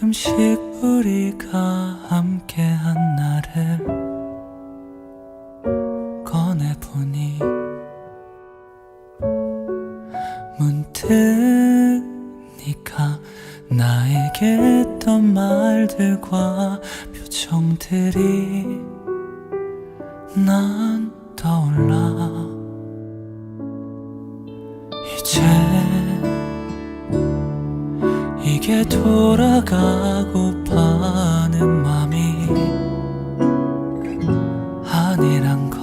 가끔씩 우리가 함께한 날을 꺼내보니 문득 네가 나에게 했던 말들과 표정들이 난 떠올라 이게 돌아가고파 하는 맘이 아니란 걸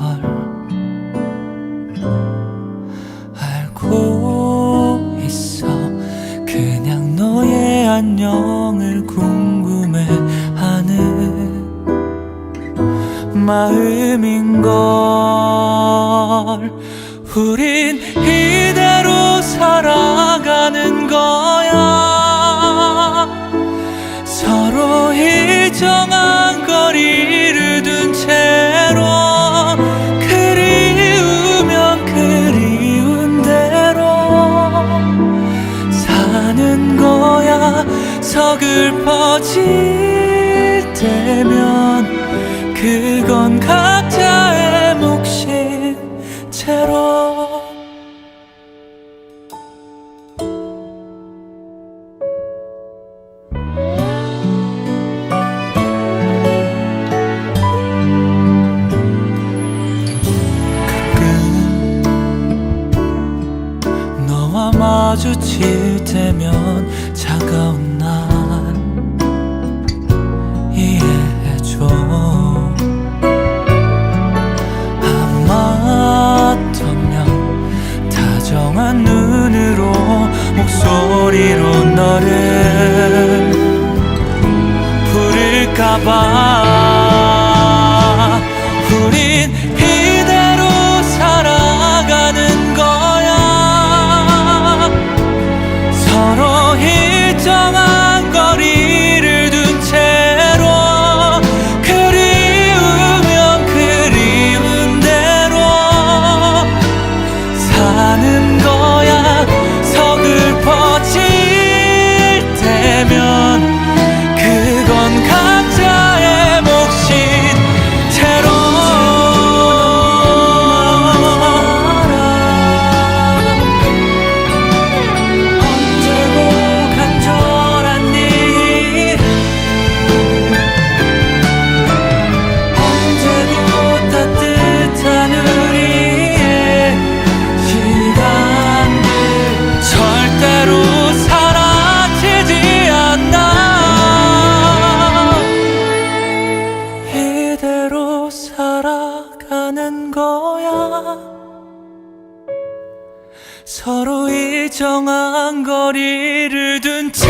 알고 있어. 그냥 너의 안녕을 궁금해하는 마음인 걸. 우린 이대로 서글퍼질 때면 그건 각자의 몫인 채로. 가끔 너와 마주칠 때면 차가운 목소리로 너를 부를까봐 살아가는 거야. 서로 일정한 거리를 둔 채로